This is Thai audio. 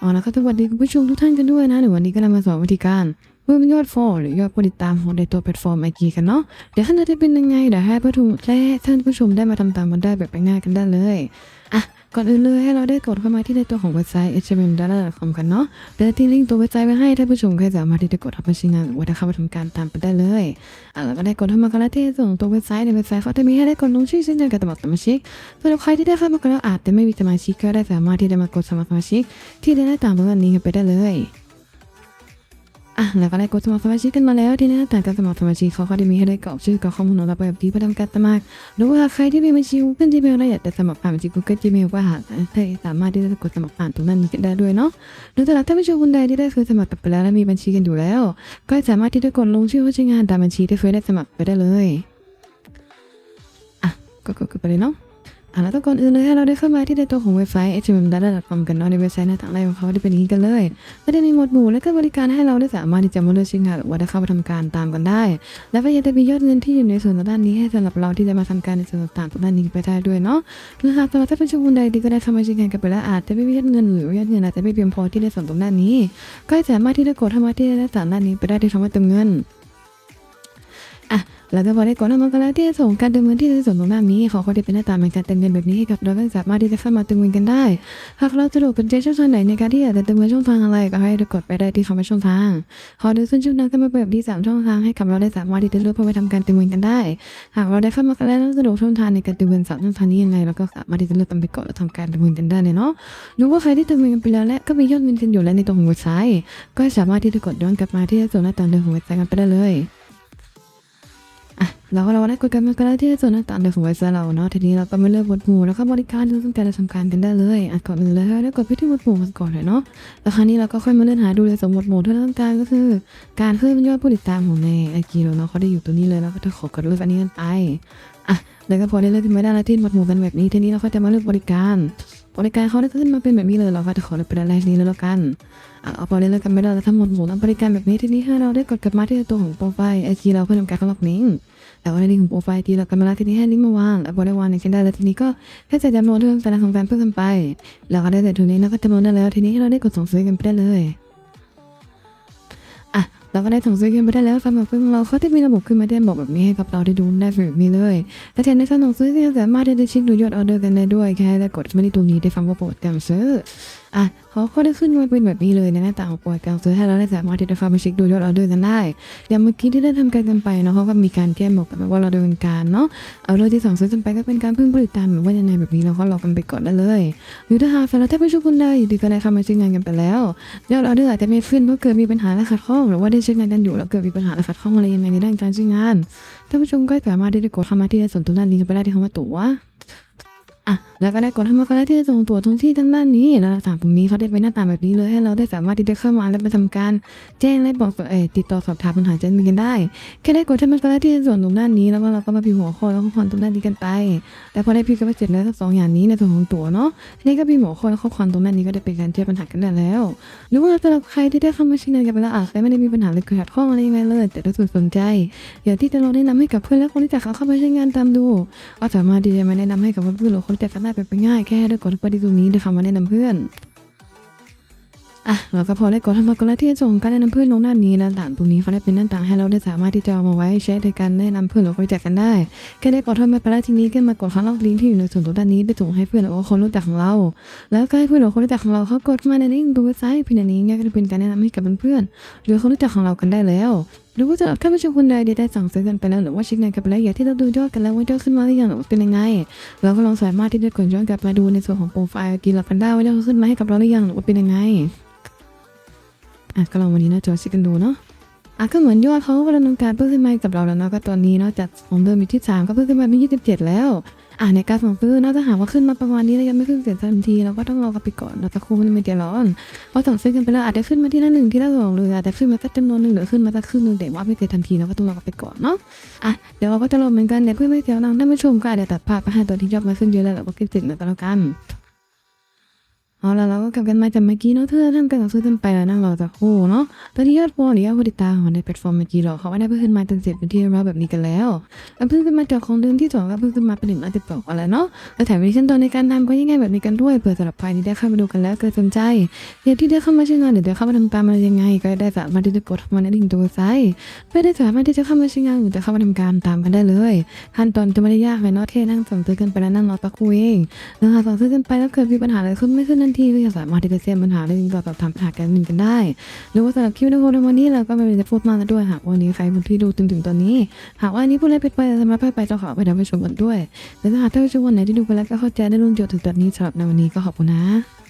อ๋อแล้วก็สวัสดีคุณผู้ชมทุกท่านกันด้วยนะเดี๋ยววันนี้ก็เรามาสอนวิธีการเพิ่มยอดฟอลหรือยอดผู้ติดตามของในตัวแพลตฟอร์มไอจีกันเนาะเดี๋ยวขั้นตอนจะเป็นยังไงเดี๋ยวให้ผู้ชมและท่านผู้ชมได้มาทำตามกันได้แบบง่ายๆกันได้เลยอะ ก่อนอื่นเลยให้เราได้กดเข้ามาที่ในตัวของเว็บไซต์ html.com กันเนาะเดี๋ยวที่ลิงก์ตัวเว็บไซต์ไว้ให้ท่านผู้ชมใครสามารถที่จะกดเข้าไปใช้งานหรือว่าจะเข้าไปทำการตามไปได้เลยอะแล้วก็ได้กดเข้ามากันแล้วที่ส่งตัวเว็บไซต์ในเว็บไซต์เขาจะมีให้ได้กดลงชื่อเช่นเดียวกับสมัครสมาชิกสำหรับใครที่ได้เข้ามากันแล้วอาจจะไม่มีสมาชิกก็ได้สามารถที่จะมากดสมัครสมาชิก ที่ได้ตาต่างตรงนี้กันไปได้เลย อะแล้วก็ได้กดสมัครสมาชิกกันมาแล้วที่หน้าต่างการสมัครสมาชิกเขาก็ได้มีให้ได้กรอกชื่อกับข้อมูลของเราไปแบบที่เพื่อทำการสมัครหรือว่าใครที่มีบัญชี Google Gmail และอยากจะสมัครผ่านบัญชี Google Gmail ก็หาได้สามารถที่จะกดสมัครผ่านตรงนั้นกันได้ด้วยเนาะหรือสำหรับท่านผู้ชมคนใดที่ได้เคยสมัครกันไปแล้วและมีบัญชีกันอยู่แล้ว ก็สามารถที่จะกดลงชื่อผู้ใช้งานตามบัญชีที่เคยได้สมัครไปได้เลยอะก็กดไปเลยเนาะ อะแล้วก็ก่อนอื่นเลยให้เราได้เข้ามาที่ในตัวของเว็บไซต์ html.com กันเนาะในเว็บไซต์หน้าต่างแรของเขาได้เป็นอย่างนี้กันเลยก็ได้มีหมวดหมู่และก็บริการให้เราได้สามารถที่จะมาเลือกชิ้นงานหรือว่าได้เข้าไปทำการตามกันได้ และก็ยังจะมียอดเงินที่อยู่ในส่วนด้านนี้ให้สำหรับเราที่จะมาทำการในส่วนต่างๆด้านนี้ไปได้ด้วยเนาะหรือหากสำหรับท่านผู้ชมคนใดที่ก็ได้ทำมาชิ้นงานกันไปแล้วอาจจะไม่มียอดเงินหรือว่ายอดเงินอาจจะไม่เพียงพอที่ได้ส่วนตรงด้านนี้ ก็สามารถที่จะกดเข้ามาที่ด้านต่างด้านนี้ไปได้ที่คำว่าเติมเงิน อะแล้วก็พอได้กดเข้ามากันแล้วที่จะส่งการเติมเงินที่จะส่งตรงหน้านี้ขาก็ได้เป็นหน้าตาเหมือนการเติมเงินแบบนี้ให้กับเราก็สามารถที่จะเข้ามาเติมเงินกันได้ หากเราสะดวกกันใจช่องทางไหนในการที่อยากจะเติมเงินช่องทางอะไรก็ให้กดไปได้ที่คำว่าช่องทางขอดูซึ่งช่องทางก็มาเปิดที่สามช่องทางให้กับเราได้สามารถที่จะเลือกเพื่อไปทำการเติมเงินกันได้ หากเราได้เข้ามากันแล้วสะดวกช่องทางในการเติมเงินสามช่องทางนี้ยังไงเราก็สามารถที่จะเลือกตามไปกดแล้วทำการเติมเงินกันได้เลยเนาะหรือว่าใครที่เติมเงินกันไปแล้วและก็มียอดเงินกันอยู่แล้วในตัวของเว็บไซต์ ก็สามารถที่จะกดย้อนกลับมาที่ส่วนหน้าต่างเดิมของเว็บไซต์กันไปได้เลย อะเราก็เราได้กดกันมากันแล้วที่ส่วนหน้าต่างเดิมของเว็บไซต์เราเนาะทีนี้เราก็ไมาเลือกหมดหมู่แล้วก็บริการที่เราต้องการจะทำการกันได้เลยอะก่อนอื่นเลยเราได้กดไปที่หมดหมู่กันก่อนเลยเนาะแล้วคราวนี้เราก็ค่อยมาเลื่อนหาดูเลยสมหมดหมู่ที่เราต้องการก็คือ การเพิ่มยอดผู้ติดตามของในไอจีเราเนาะเขาได้อยู่ตรงนี้เลยแล้วก็จะขอกดเลือกอันนี้กันไปอะแล้วก็พอได้เลือกที่ไม่ได้แล้วที่หมดหมู่กันแบบนี้ทีนี้เราก็จะมาเลือกบริการ บริการเขาได้ขึ้นมาเป็นแบบนี้เลยเราก็จะขอเลือกเป็นอะไรนี้แล้วกันเอาพอได้เลือกกันไม่ได้แล้วทั้งหมดหมู่ทั้งบริการแบบนี้ทีนี้ให้เราได้กดกลับมาที่ตัวของโปรไฟล์ไอจีเราเพื่อทำการเข้าล็อกลิงก์แต่ว่าในลิงก์ของโปรไฟล์ที่เรากำลังทีนี้ให้ลิงก์มาวางแล้วพอได้วางในเช่นได้แล้วทีนี้ก็แค่จะจำนวนเรื่องการทำการเพิ่มกันไป แล้วก็ได้แต่ทุนนี้เราก็จำนวนได้แล้วทีนี้ให้เราได้กดส่งซื้อกันไปได้เลย เราก็ได้ส่งซื้อกันไปได้แล้วสำหรับเพื่อนเราเขาที่มีระบบขึ้นมาได้บอกแบบนี้ให้กับเราได้ดูได้แบบนี้เลยและแทนในส่วนของซื้อที่สามารถที่จะเช็คดูยอดออเดอร์กันได้ด้วยแค่ได้กดไม่ได้ตรงนี้ได้ฟังว่าโปรดการซื้อ อะเขาก็ได้ขึ้นมาเป็นแบบนี้เลยในหน้าต่างของโปรแกรมซื้อให้เราได้สามารถที่จะเข้าไปเช็คดูยอดออเดอร์กันได้อย่างเมื่อกี้ที่ได้ทำการกันไปเนาะเขาก็มีการแก้บอกกันว่าเราดำเนินการเนาะเอาเลยที่สั่งซื้อกันไปก็เป็นการเพิ่มผลิตภัณฑ์หรือว่ายังไงแบบนี้เราก็รอกันไปก่อนได้เลยหรือถ้าหากแฟนเราแทบไม่ช่วยคุณได้ดีก็ได้เข้ามาใช้งานกันไปแล้วยอดออเดอร์อาจจะไม่ขึ้นเพราะเกิดมีปัญหาและขัดข้องหรือว่าได้ใช้งานกันอยู่แล้วเกิดมีปัญหาและขัดข้องอะไรยังไงในด้านการใช้งานท่านผู้ชมก็สามารถที่จะกดเข้ามาที่ส่วนตรงด้านนี้กันไปได้ที่คำว่าตั๋ว อะแล้วก็ได้กดทำมาก็ได้ที่จะส่งตัวตรงที่ทางด้านนี้แล้วต่างตรงนี้เขาได้เป็นหน้าตาแบบนี้เลยให้เราได้สามารถที่จะเข้ามาและไปทำการแจ้งและบอกเออติดต่อสอบถามปัญหาเจะมีกันได้ แค่ได้กดทำมาก็ได้ที่ส่วนตรงด้านนี้แล้วก็เราก็มาพิมพ์หัวข้อแล้วก็ข้อความตรงด้านนี้กันไป แต่พอได้พิมพ์กันไปเสร็จแล้วทั้งสองอย่างนี้ในส่วนของตัวเนาะนี้ก็พิมพ์หัวข้อและข้อความตรงด้านนี้ก็ได้เป็นการแก้ปัญหากันได้แล้ว หรือว่าสำหรับใครที่ได้เข้ามาช้งานกันไปแล้วอาจจะไม่ได้มีปัญหาหรือเกิดขัดข้องอะไรยังไงเลย แต่ถ้าสนใจอยากที่จะลองแนะนำให้กับเพื่อนและคนที่จะเข้ามาใช้งานตามดูก็สามารถที่จะมาแนะนำให้กับเพื่อนหรือคนที่จะได้เป็นไปง่ายแค่ได้กดไปที่ตรงนี้ได้คำมาแนะนำเพื่อนอะเราก็พอได้กดทำมาก็แล้วที่ส่งการแนะนำเพื่อนลงหน้านี้แล้วต่างตรงนี้เขาได้เป็นหน้าต่างให้เราได้สามารถที่จะเอามาไว้ใช้ในการแนะนำเพื่อนหรือคนรู้จักกันได้แค่ได้กดทำมาไปแล้วทีนี้ก็มากดคำล็อกลิงก์ที่อยู่ในส่วนตรงด้านนี้ได้ส่งให้เพื่อนหรือว่าคนรู้จักของเรา แล้วก็ให้เพื่อนหรือคนรู้จักของเราเขากดมาในลิงก์ตัวเว็บไซต์เพียงอันนี้ก็จะเป็นการแนะนำให้กับเพื่อนๆหรือคนรู้จักของเรากันได้แล้วหรือว่าสำหรับท่านผู้ชมคนใดที่ได้สั่งซื้อกันไปแล้วหรือว่าเช็คงานกันไปแล้วอยากที่เราดูยอดกันแล้วว่ายอดขึ้นมาหรือยังเป็นยังไง เราก็ลองสามารถที่จะกดย้อนกลับมาดูในส่วนของโปรไฟล์กีฬากันด้ว่ายอดขึ้นมาให้กับเราหรือยังหรือว่าเป็นยังไงอะก็ลองวันนี้นะจอเช็คกันดูเนาะอะก็เหมือนยอดเขาก็ดำเนินการเพิ่มขึ้นมาให้กับเราแล้วเนาะก็ตอนนี้เนาะจากของเดิมอยู่ที่สามก็เพิ่มขึ้นมาเป็นยี่สิบเจ็ดแล้ว อ่าในการสั่งซื้อน่าจะหาว่าขึ้นมาประมาณนี้แล้วยังไม่ขึ้นเสร็จทันทีเราก็ต้องรอกันไปก่อนเราจะคูมันไม่เดือดร้อนเพราะสั่งซื้อกันไปแล้วอาจจะขึ้นมาที่หน้าหนึ่งที่หน้าสองเลยอาจจะขึ้นมาสักจำนวนหนึ่งหรือขึ้นมาสักครึ่งหนึ่งแต่ว่าไม่เกิดทันทีเราก็ต้องรอกันไปก่อนเนาะอะเดี๋ยวเราก็จะรอเหมือนกันเดี๋ยวเพื่อไม่เสียเวลาท่านผู้ชมก็อาจจะตัดภาพไปให้ตัวที่ยอดมาขึ้นเยอะแล้วเราก็คิดถึงแล้วก็แล้วกัน เอาละเราก็กลับกันมาจากเมื่อกี้เนาะเธอทำการต่อสู้กันไปแล้วนั่งรอสักครู่เนาะตอนนี้ยอดฟอลหรือยอดผู้ติตาของในแพลตฟอร์มเมื่อกี้เราเขาว่าได้เพิ่มขึ้นมาจนเสร็จเป็นที่เรียบร้อยแบบนี้กันแล้วแล้วเพิ่มขึ้นมาจากของเดิมที่สองก็เพิ่มขึ้นมาเป็นหนึ่งร้อยสิบสองอะไรเนาะแล้วแถมมีขั้นตอนในการทำก็ง่ายๆแบบนี้กันด้วยเผื่อสำหรับใครที่ได้เข้ามาดูกันแล้วเกิดสนใจเดี๋ยวที่ได้เข้ามาใช้งานหรือได้เข้ามาทำตามอะไรยังไง ก็ได้สามารถที่จะกดมาในลิงก์ตัวไซต์เพื่อได้สามารถที่จะเข้ามาใช้งานหรือจะเข้ามาทำการตามกันได้เลยขั้นตอนจะไม่ได้ยากเลยเนาะแค่นั่งสั่งซื้อกันไปแล้วนั่งรอสักครู่เองแล้วหาสั่งซื้อกันไปแล้วเกิดมีปัญหาอะไรขึ้นไม่ขึ้นทันที่ก็จะสามารถที่จะแก้ปัญหาได้ติงต่อสอบถามปัญหากันหนึ่งกันได้หรือว่าสำหรับคลิปในวันนี้เราก็ไม่ได้พูดมากแล้วด้วยหากวันนี้ใครคนที่ดูจนถึงตอนนี้ หากว่าอันนี้พูดอะไรผิดไปสามารถไปเจ้าขอไปทำไปชมกันด้วยและถ้าหากท่านผู้ชมวันไหนที่ดูไปแล้วก็เข้าใจได้รุ่นโจทย์ถึงตอนนี้สำหรับในวันนี้ก็ขอบคุณนะ